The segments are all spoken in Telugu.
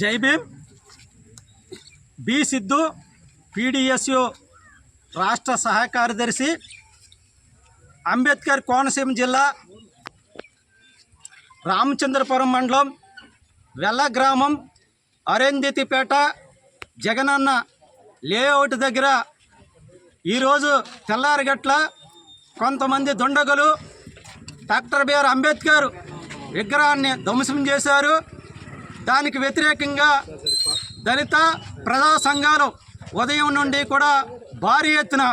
జై భీమ్. బి సిద్ధు పీడిఎస్యు రాష్ట్ర సహాయ కార్యదర్శి అంబేద్కర్ కోనసీమ జిల్లా రామచంద్రపురం మండలం వెల్ల గ్రామం అరేందితిపేట జగనన్న లేఅవుట్ దగ్గర ఈరోజు తెల్లారిగట్ల కొంతమంది దుండగులు డాక్టర్ బిఆర్ అంబేద్కర్ విగ్రహాన్ని ధ్వంసం చేశారు. దానికి వ్యతిరేకంగా దళిత ప్రజా సంఘాలు ఉదయం నుండి కూడా భారీ ఎత్తున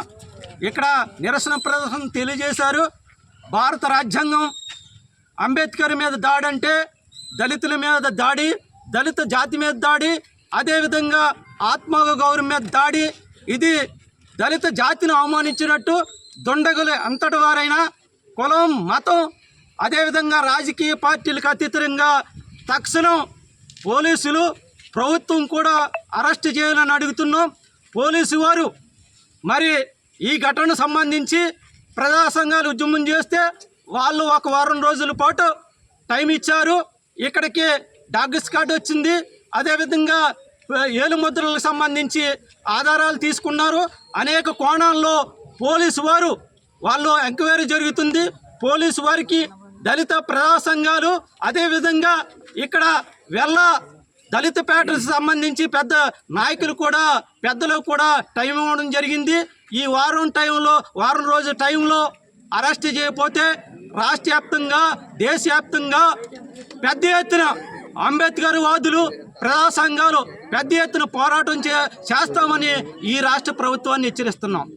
ఇక్కడ నిరసన ప్రదర్శన తెలియజేశారు. భారత రాజ్యాంగం అంబేద్కర్ మీద దాడి అంటే దళితుల మీద దాడి దళిత జాతి మీద దాడి అదేవిధంగా ఆత్మగ గౌరవం మీద దాడి ఇది దళిత జాతిని అవమానించినట్టు దుండగులు అంతటి వారైనా కులం మతం అదేవిధంగా రాజకీయ పార్టీలకు అతీతంగా తక్షణం పోలీసులు ప్రభుత్వం కూడా అరెస్ట్ చేయాలని అడుగుతున్నాం. పోలీసు వారు మరి ఈ ఘటనకు సంబంధించి ప్రజా సంఘాలు ఉద్యమం చేస్తే వాళ్ళు ఒక వారం రోజుల పాటు టైం ఇచ్చారు. ఇక్కడికి డాగ్స్ కార్డు వచ్చింది. అదేవిధంగా ఏలు ముద్రలకు సంబంధించి ఆధారాలు తీసుకున్నారు. అనేక కోణాల్లో పోలీసు వారు వాళ్ళు ఎంక్వైరీ జరుగుతుంది. పోలీసు వారికి దళిత ప్రజా సంఘాలు అదేవిధంగా ఇక్కడ వెళ్ళ. దళిత పేటకు సంబంధించి పెద్ద నాయకులు కూడా పెద్దలు కూడా టైం ఇవ్వడం జరిగింది. ఈ వారం టైంలో వారం రోజు టైంలో అరెస్ట్ చేయకపోతే రాష్ట్ర వ్యాప్తంగా దేశవ్యాప్తంగా పెద్ద ఎత్తున అంబేద్కర్ వాదులు ప్రజా సంఘాలు పెద్ద ఎత్తున పోరాటం చేస్తామని ఈ రాష్ట్ర ప్రభుత్వాన్ని హెచ్చరిస్తున్నాం.